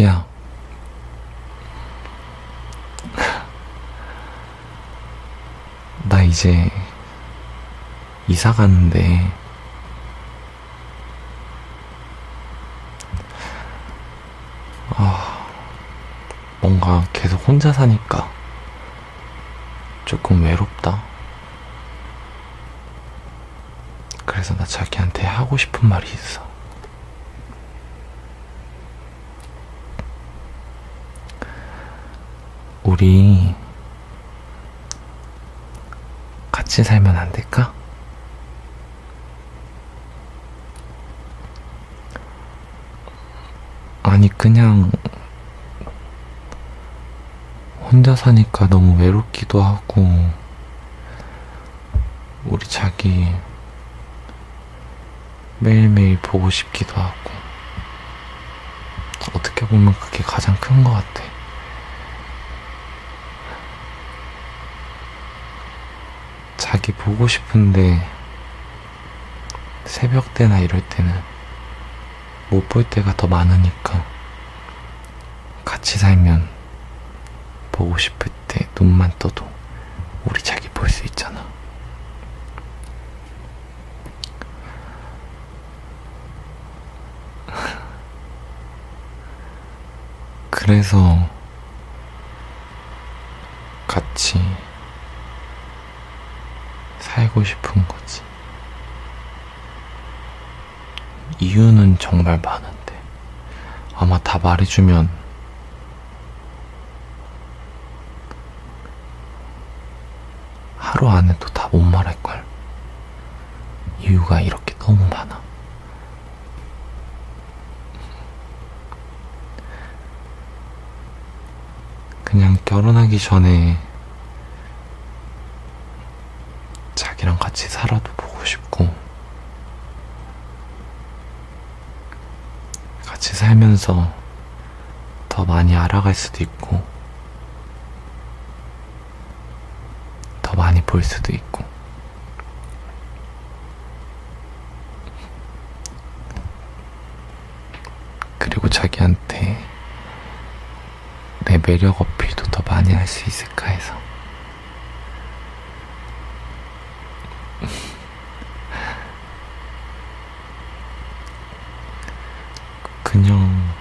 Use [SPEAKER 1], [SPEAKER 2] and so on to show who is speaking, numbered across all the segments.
[SPEAKER 1] 자기야. 나 이제 이사 가는데 아, 뭔가 계속 혼자 사니까 조금 외롭다. 그래서 나 자기한테 하고 싶은 말이 있어. 우리 같이 살면 안 될까? 아니, 그냥 혼자 사니까 너무 외롭기도 하고, 우리 자기 매일매일 보고 싶기도 하고, 어떻게 보면 그게 가장 큰 것 같아. 자기 보고 싶은데 새벽 때나 이럴 때는 못 볼 때가 더 많으니까 같이 살면 보고 싶을 때 눈만 떠도 우리 자기 볼 수 있잖아. 그래서 같이 살고 싶은 거지. 이유는 정말 많은데, 아마 다 말해주면 하루 안에도 다 못 말할걸. 이유가 이렇게 너무 많아. 그냥 결혼하기 전에 자기랑 같이 살아도 보고 싶고, 같이 살면서 더 많이 알아갈 수도 있고, 더 많이 볼 수도 있고, 그리고 자기한테 내 매력 어필도 더 많이 할 수 있을까 해서. 그냥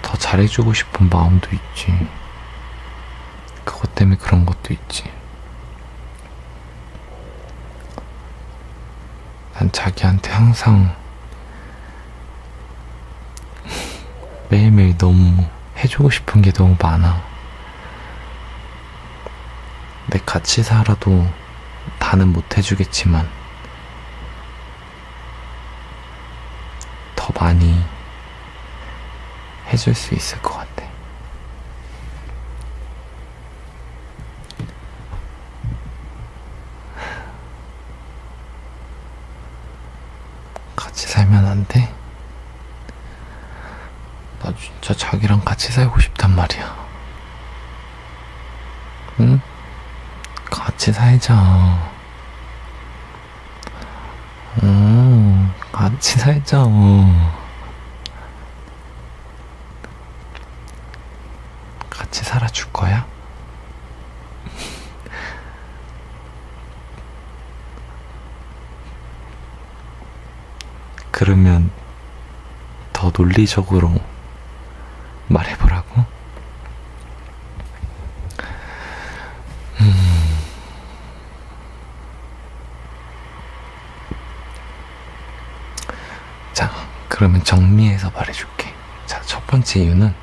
[SPEAKER 1] 더 잘해주고 싶은 마음도 있지. 그것 때문에 그런 것도 있지. 난 자기한테 항상 매일매일 너무 해주고 싶은 게 너무 많아. 내 같이 살아도 다는 못 해주겠지만 더 많이 해줄 수 있을 것 같아. 같이 살면 안 돼? 나 진짜 자기랑 같이 살고 싶단 말이야. 응? 같이 살자. 응, 같이 살자. 같이 살아줄 거야? 그러면 더 논리적으로 말해보라고? 음. 자, 그러면 정리해서 말해줄게. 자, 첫 번째 이유는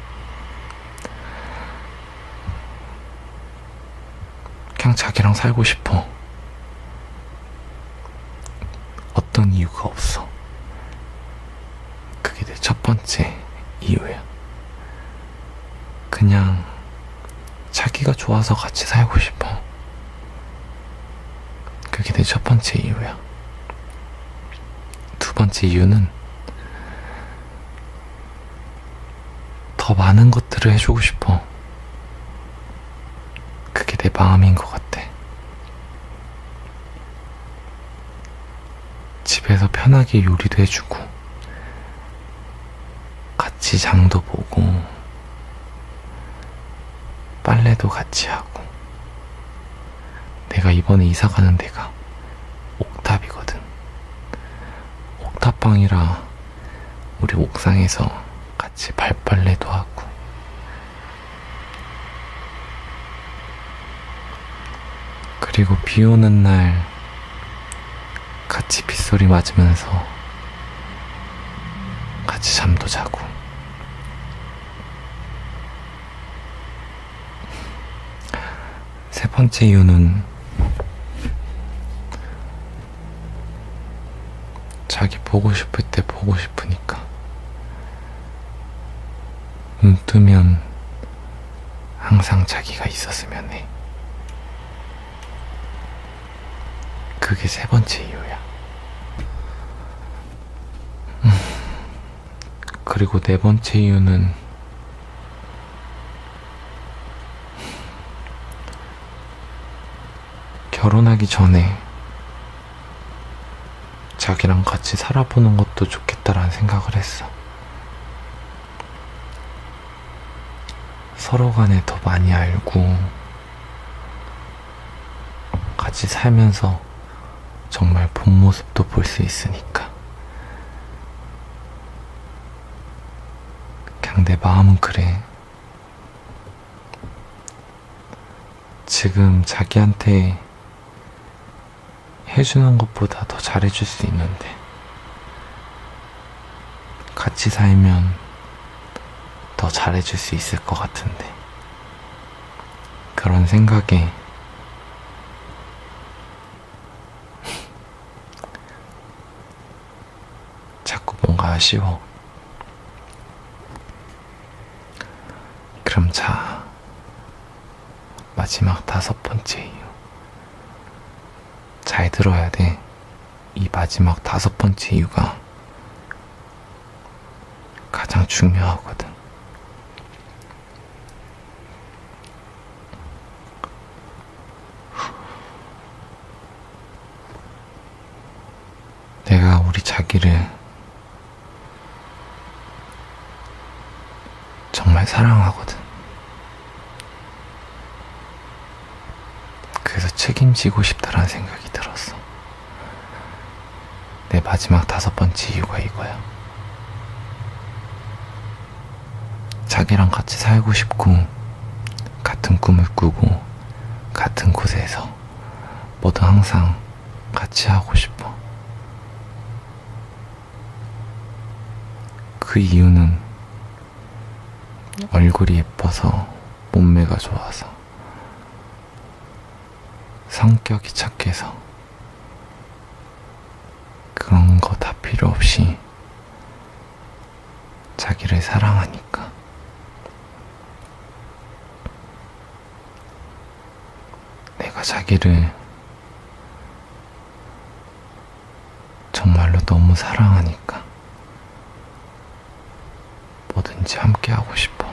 [SPEAKER 1] 그냥 자기랑 살고 싶어. 어떤 이유가 없어. 그게 내 첫 번째 이유야. 그냥 자기가 좋아서 같이 살고 싶어. 그게 내 첫 번째 이유야. 두 번째 이유는 더 많은 것들을 해주고 싶어. 그게 내 마음인 것 같아. 집에서 편하게 요리도 해주고, 같이 장도 보고, 빨래도 같이 하고, 내가 이번에 이사 가는 데가 옥탑이거든. 옥탑방이라 우리 옥상에서 같이 발빨래도 하고, 그리고 비 오는 날 같이 빗소리 맞으면서 같이 잠도 자고 세 번째 이유는 자기 보고 싶을 때 보고 싶으니까 눈 뜨면 항상 자기가 있었으면 해. 그게 세 번째 이유야. 음, 그리고 네 번째 이유는 결혼하기 전에 자기랑 같이 살아보는 것도 좋겠다라는 생각을 했어. 서로 간에 더 많이 알고 같이 살면서 정말 본 모습도 볼 수 있으니까. 그냥 내 마음은 그래. 지금 자기한테 해주는 것보다 더 잘해줄 수 있는데. 같이 살면 더 잘해줄 수 있을 것 같은데. 그런 생각에 자꾸 뭔가 아쉬워. 그럼 자, 마지막 다섯 번째 이유. 잘 들어야 돼. 이 마지막 다섯 번째 이유가 가장 중요하거든. 내가 우리 자기를 정말 사랑하거든. 그래서 책임지고 싶다라는 생각이 들었어. 내 마지막 다섯 번째 이유가 이거야. 자기랑 같이 살고 싶고, 같은 꿈을 꾸고, 같은 곳에서 뭐든 항상 같이 하고 싶어. 그 이유는 얼굴이 예뻐서 몸매가 좋아서 성격이 착해서 그런 거 다 필요 없이 자기를 사랑하니까 내가 자기를 정말로 너무 사랑하니까 뭐든지 함께 하고 싶어.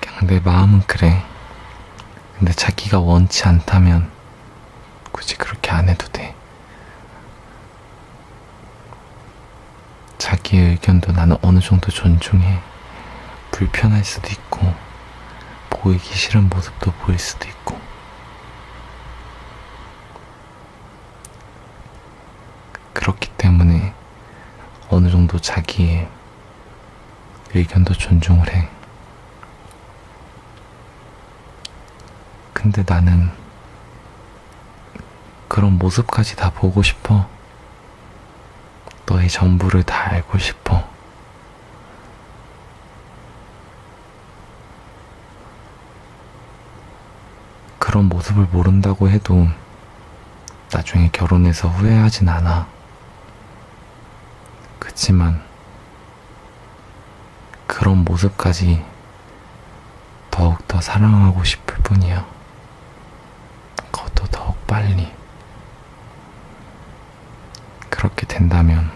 [SPEAKER 1] 그냥 내 마음은 그래. 근데 자기가 원치 않다면 굳이 그렇게 안 해도 돼. 자기의 의견도 나는 어느 정도 존중해. 불편할 수도 있고, 보이기 싫은 모습도 보일 수도 있고. 그렇기 때문에 어느 정도 자기의 의견도 존중을 해. 근데 나는 그런 모습까지 다 보고 싶어. 너의 전부를 다 알고 싶어. 그런 모습을 모른다고 해도 나중에 결혼해서 후회하진 않아. 그치만 그런 모습까지 더욱더 사랑하고 싶을 뿐이야. 빨리. 그렇게 된다면,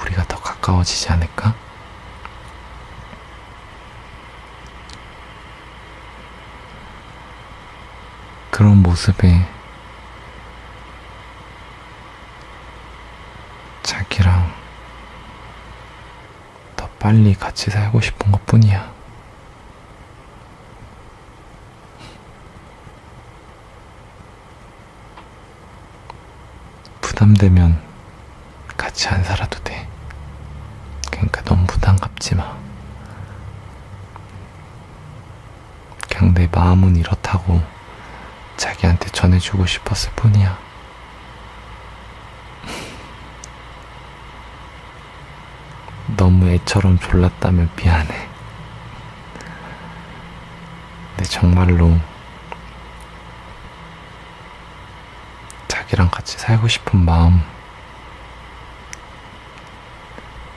[SPEAKER 1] 우리가 더 가까워지지 않을까? 그런 모습에 자기랑 더 빨리 같이 살고 싶은 것 뿐이야. 부담되면 같이 안 살아도 돼. 그러니까 너무 부담 갖지 마. 그냥 내 마음은 이렇다고 자기한테 전해주고 싶었을 뿐이야. 너무 애처럼 졸랐다면 미안해. 근데 정말로 자기랑 같이 살고 싶은 마음,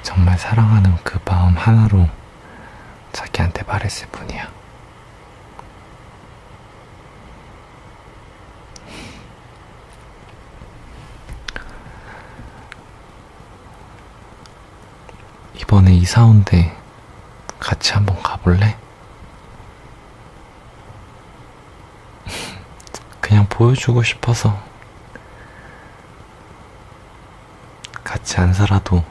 [SPEAKER 1] 정말 사랑하는 그 마음 하나로 자기한테 말했을 뿐이야. 이번에 이사 온데 같이 한번 가볼래? 그냥 보여주고 싶어서 같이 안 살아도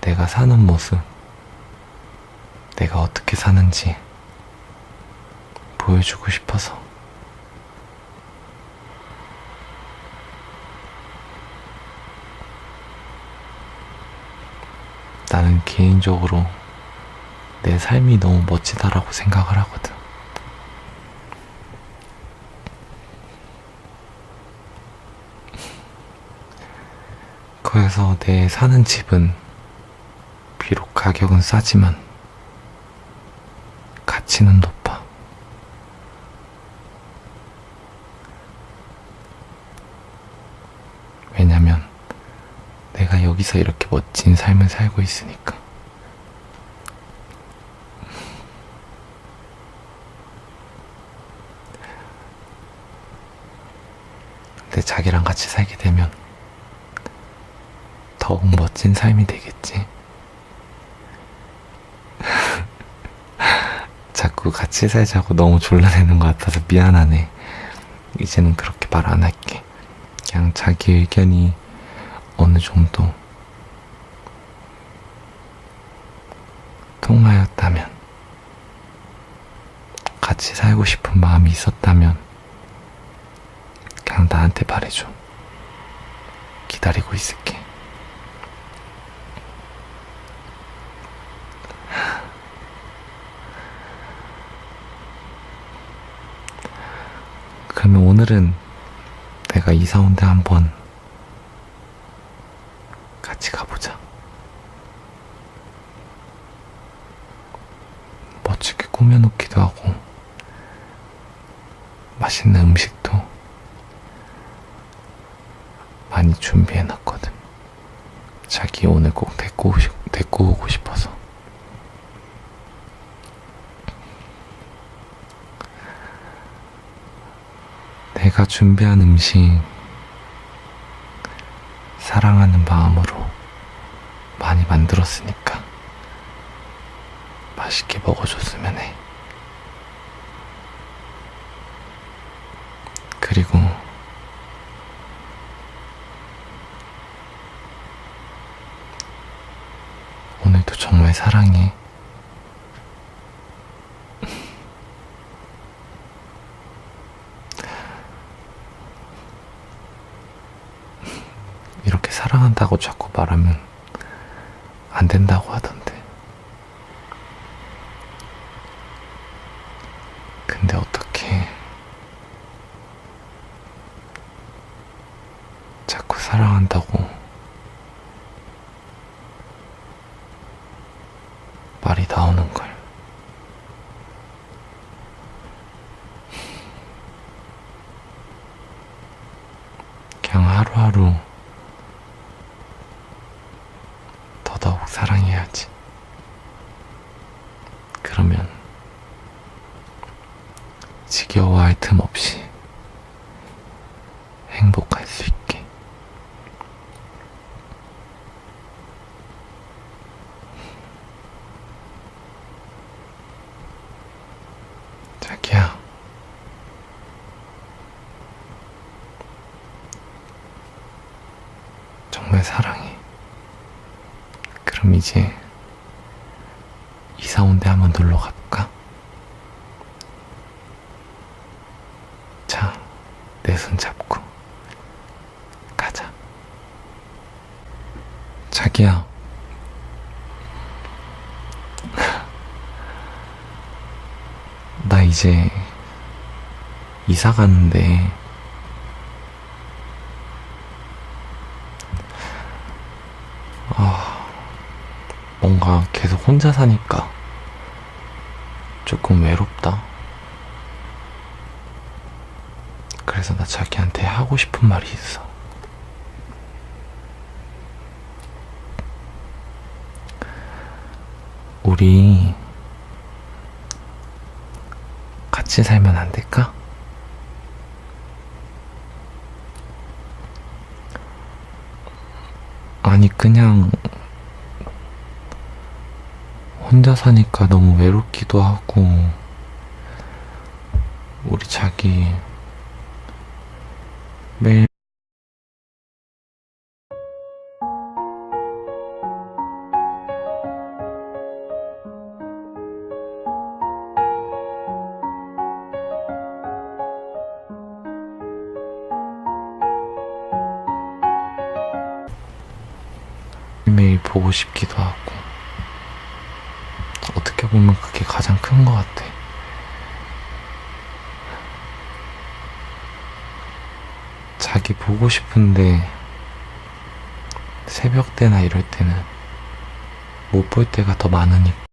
[SPEAKER 1] 내가 사는 모습, 내가 어떻게 사는지 보여주고 싶어서. 나는 개인적으로 내 삶이 너무 멋지다라고 생각을 하거든. 그래서 내 사는 집은 비록 가격은 싸지만 가치는 높아. 왜냐면 내가 여기서 이렇게 멋진 삶을 살고 있으니까. 근데 자기랑 같이 살게 되면 더욱 멋진 삶이 되겠지. 자꾸 같이 살자고 너무 졸라내는 것 같아서 미안하네. 이제는 그렇게 말 안 할게. 그냥 자기 의견이 어느 정도 통하였다면, 같이 살고 싶은 마음이 있었다면, 그냥 나한테 말해줘. 기다리고 있을게. 그러면 오늘은 내가 이사 온 데 한번 같이 가보자. 멋지게 꾸며놓기도 하고, 맛있는 음식도 많이 준비해놨거든. 자기 오늘 꼭 데리고, 오고 싶어서. 내가 준비한 음식, 사랑하는 마음으로 많이 만들었으니까 맛있게 먹어줬으면 해. 그리고 오늘도 정말 사랑해. 이렇게 사랑한다고 자꾸 말하면 안 된다고 하던데. 근데 어떻게 자꾸 사랑한다고 말이 나오는 걸. 그냥 하루하루 더더욱 사랑해야지. 그러면 지겨워할 틈 없이 행복할 수 있게. 자기야, 정말 사랑해. 그럼 이제 이사 온 데 한번 놀러 갈까? 자, 내 손 잡고 가자. 자기야. 나 이제 이사 가는데 아, 뭔가 계속 혼자 사니까 조금 외롭다. 그래서 나 자기한테 하고 싶은 말이 있어. 우리 같이 살면 안 될까? 아니, 그냥 혼자 사니까 너무 외롭기도 하고, 우리 자기 매일 매일 보고 싶기도 하고, 보면 그게 가장 큰 것 같아. 자기 보고 싶은데, 새벽 때나 이럴 때는 못 볼 때가 더 많으니까.